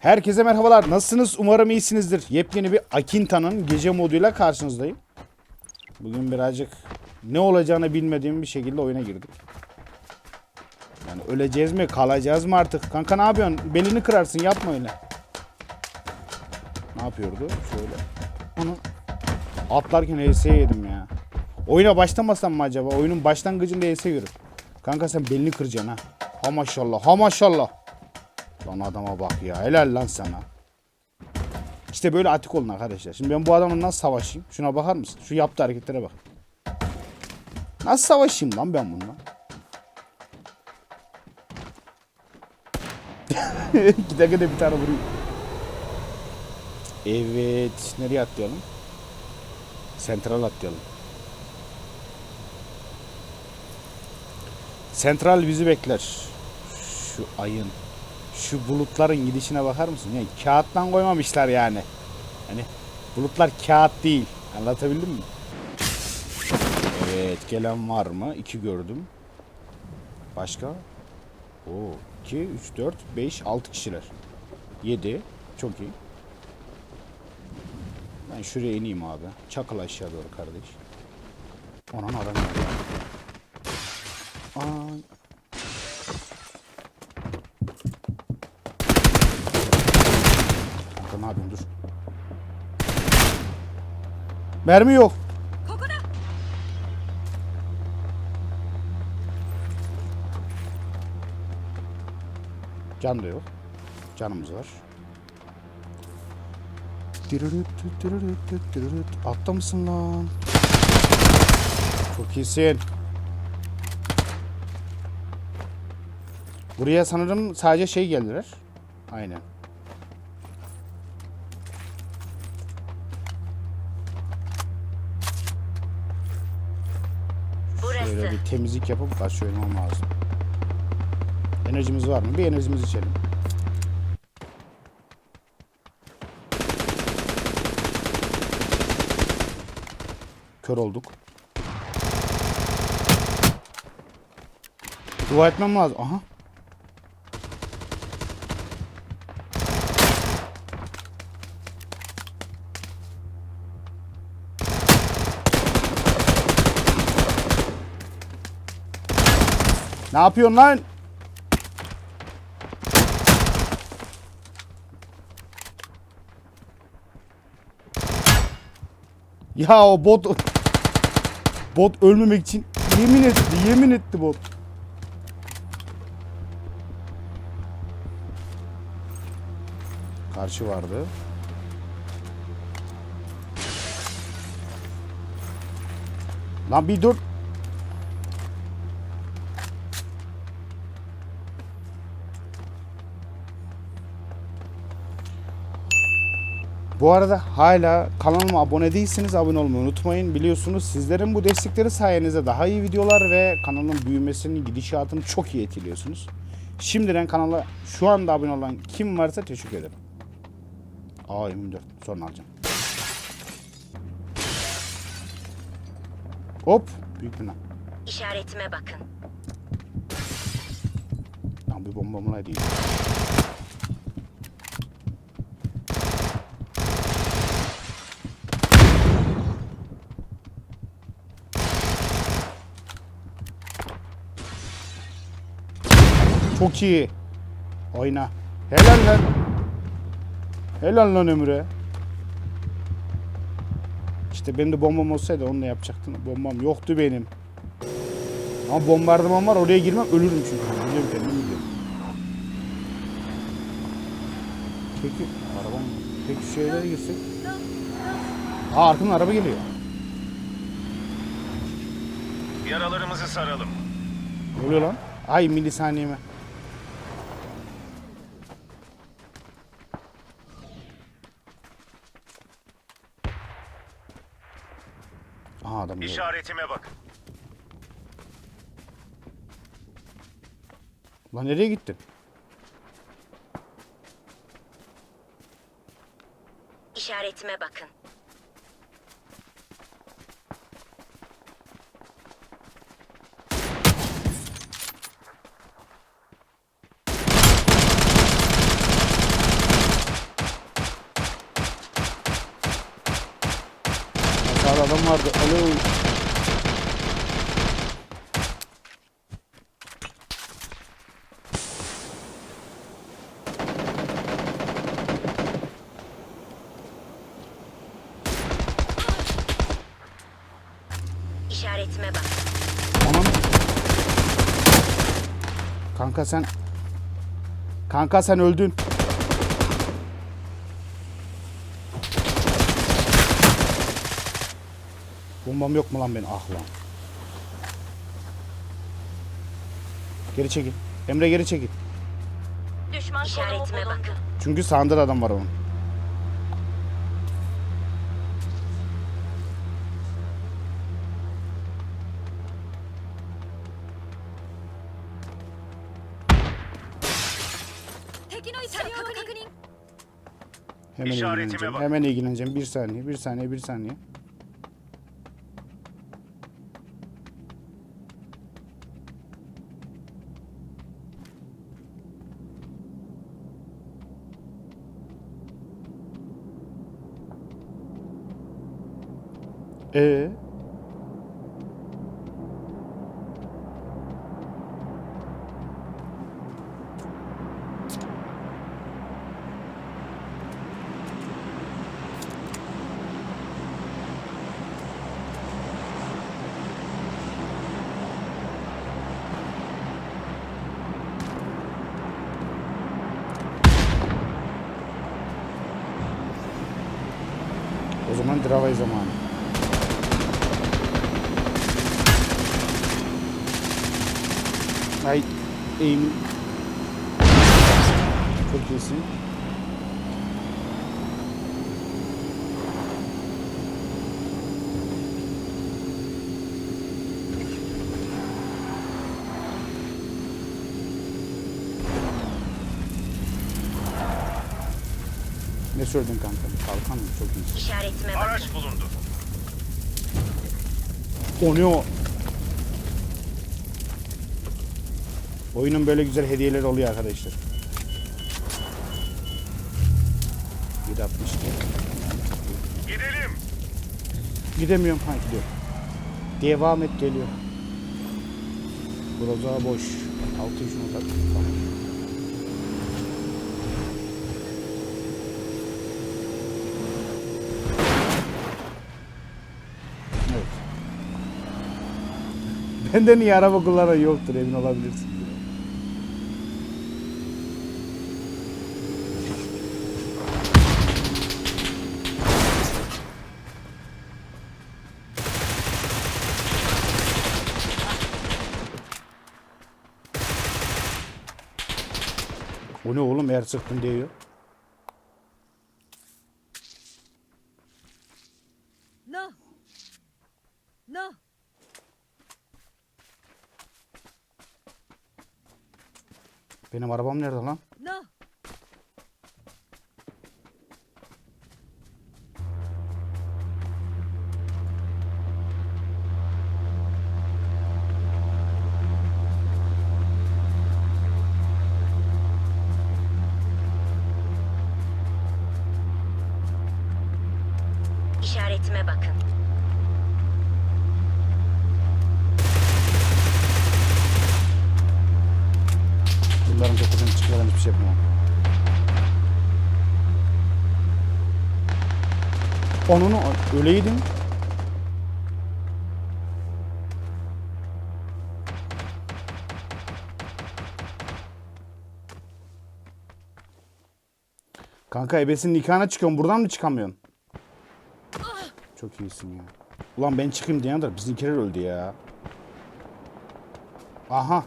Herkese merhabalar. Nasılsınız? Umarım iyisinizdir. Yepyeni bir Akinta'nın gece moduyla karşınızdayım. Bugün birazcık ne olacağını bilmediğim bir şekilde oyuna girdik. Yani öleceğiz mi, kalacağız mı artık? Kanka ne yapıyorsun? Belini kırarsın, yapma öyle. Ne yapıyordu? Şöyle. Onu atlarken HS yedim ya. Oyuna başlamasam mı acaba? Oyunun başlangıcında HS yiyorum. Kanka sen belini kıracaksın ha. Ha maşallah, ha maşallah. Lan adama bak ya. Helal lan sana. İşte böyle atik olun arkadaşlar. Şimdi ben bu adamla nasıl savaşayım? Şuna bakar mısın? Şu yaptığı hareketlere bak. Nasıl savaşayım lan ben bununla? Giderken de bir tane vurayım. Evet. Nereye atlayalım? Sentral atlayalım. Sentral bizi bekler. Şu ayın, şu bulutların gidişine bakar mısın? Yani kağıttan koymamışlar yani. Hani bulutlar kağıt değil. Anlatabildim mi? Evet, gelen var mı? İki gördüm. Başka? Oo, 2, 3, 4, 5, 6 kişiler. 7. Çok iyi. Ben şuraya ineyim abi. Çakıl aşağı doğru kardeş. Onun adam geldi. Ay. Kanka ne yapıyorsun dur. Mermi yok. Can da yok. Canımız var. Altta mısın lan? Çok iyisin. Buraya sanırım sadece şey geldiler. Aynen. Şöyle Burası. bir temizlik yapıp inmem lazım. Enerjimiz var mı? Bir enerjimizi içelim. Kör olduk. Dua etmem lazım. Aha. Ne yapıyorsun lan? Ya o bot bot ölmemek için yemin etti, yemin etti bot. Karşı vardı. Lan bir dur. Bu arada hala kanalıma abone değilseniz abone olmayı unutmayın. Biliyorsunuz sizlerin bu destekleri sayenizde daha iyi videolar ve kanalın büyümesinin gidişatını çok iyi etkiliyorsunuz. Şimdiden kanala şu anda abone olan kim varsa teşekkür ederim. Aa 24 sonra alacağım. Hop büyük bina. İşaretime bakın. Lan bir bomba mı değil. Çok iyi. Oyna. Helal lan. Helal lan Ömür'e. İşte benim de bombam olsaydı onu da yapacaktım. Bombam yoktu benim. Ama bombardıman var oraya girmem ölürüm çünkü. Biliyorum kendimi biliyorum. Peki arabam peki şu şeylere girsek. Aa arkamdan araba geliyor. Yaralarımızı saralım. Ne oluyor lan? Ay milisaniyeme. Geldi. İşaretime bakın. Lan nereye gittin? İşaretime bakın. Sağda adam vardı. Alo. İşaretime bak. Anam. Kanka sen Kanka sen öldün. Bombam yok mu lan benim? Ah lan. Geri çekil. Emre geri çekil. Düşman İşaretime bakın. Çünkü sağında da adam var onun. Hemen İşaretime ilgileneceğim. bak. Hemen ilgileneceğim. Bir saniye, bir saniye, bir saniye. Ee? O zaman Dravay zamanı. Ay eğim. Çok iyisin. Ne söyledin kanka? Kalkan mı? Çok iyisin. İşaretime bakın. Araç bulundu. O ne o? Oyunun böyle güzel hediyeleri oluyor arkadaşlar. 762. Gidelim. Gidemiyorum. Ha gidiyorum. Devam et geliyor. Broza boş. Altı şunu tak. Tamam. Evet. Bende niye araba kullanan yoktur emin olabilirsin. Oğlum eğer sıktın diyor. No. No. Benim arabam nerede lan? İşaretime bakın. Bunların tepesine çıkmadan hiçbir şey yapamam. Onunu öyleydim. Kanka ebesinin nikahına çıkıyorum. Buradan mı çıkamıyorsun? Çok iyisin ya. Ulan ben çıkayım diyen de bizimkiler öldü ya. Aha.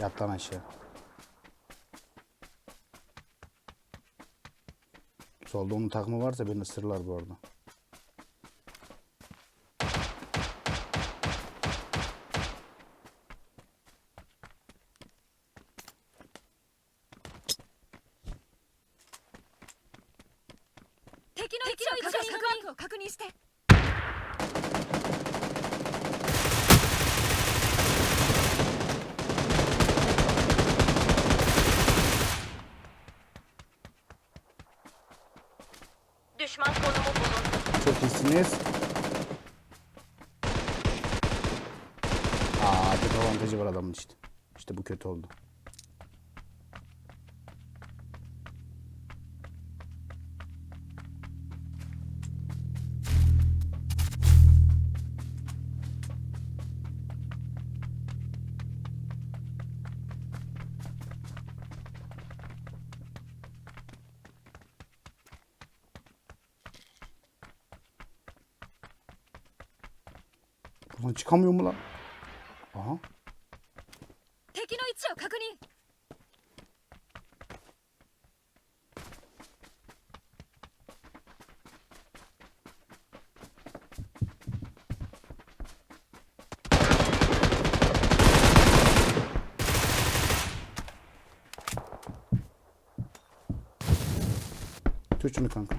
Yat aşağı. Solda onun takımı varsa beni ısırırlar bu arada. 敵の位置を一緒に確認確認して Çok iyisiniz. Aa, kötü avantajı var adamın işte. İşte bu kötü oldu. Lan çıkamıyor mu lan? Aha. Tut şunu kanka.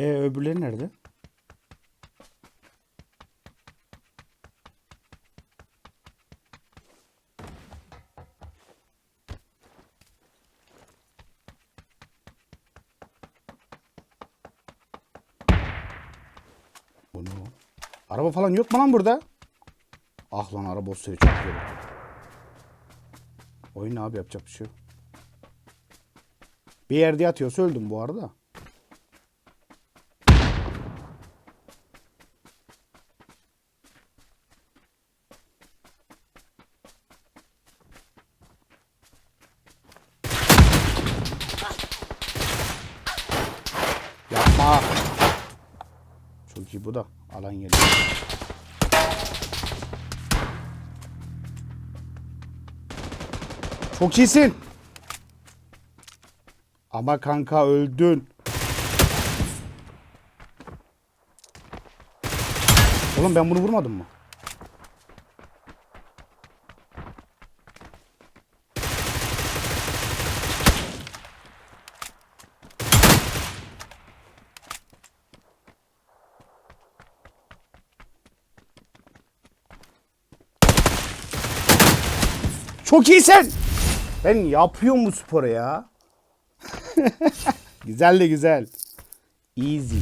E öbürleri nerede? Bu ne? Araba falan yok mu lan burada? Ah lan araba olsaydı çok olurdu. Oyun abi yapacak bir şey yok. Bir yerde yatıyorsa öldüm bu arada. Yapma. İyi bu da. Alan geliyor. Çok iyisin. Ama kanka öldün. Oğlum ben bunu vurmadım mı? Çok iyisin. Ben yapıyorum bu sporu ya. güzel de güzel. Easy.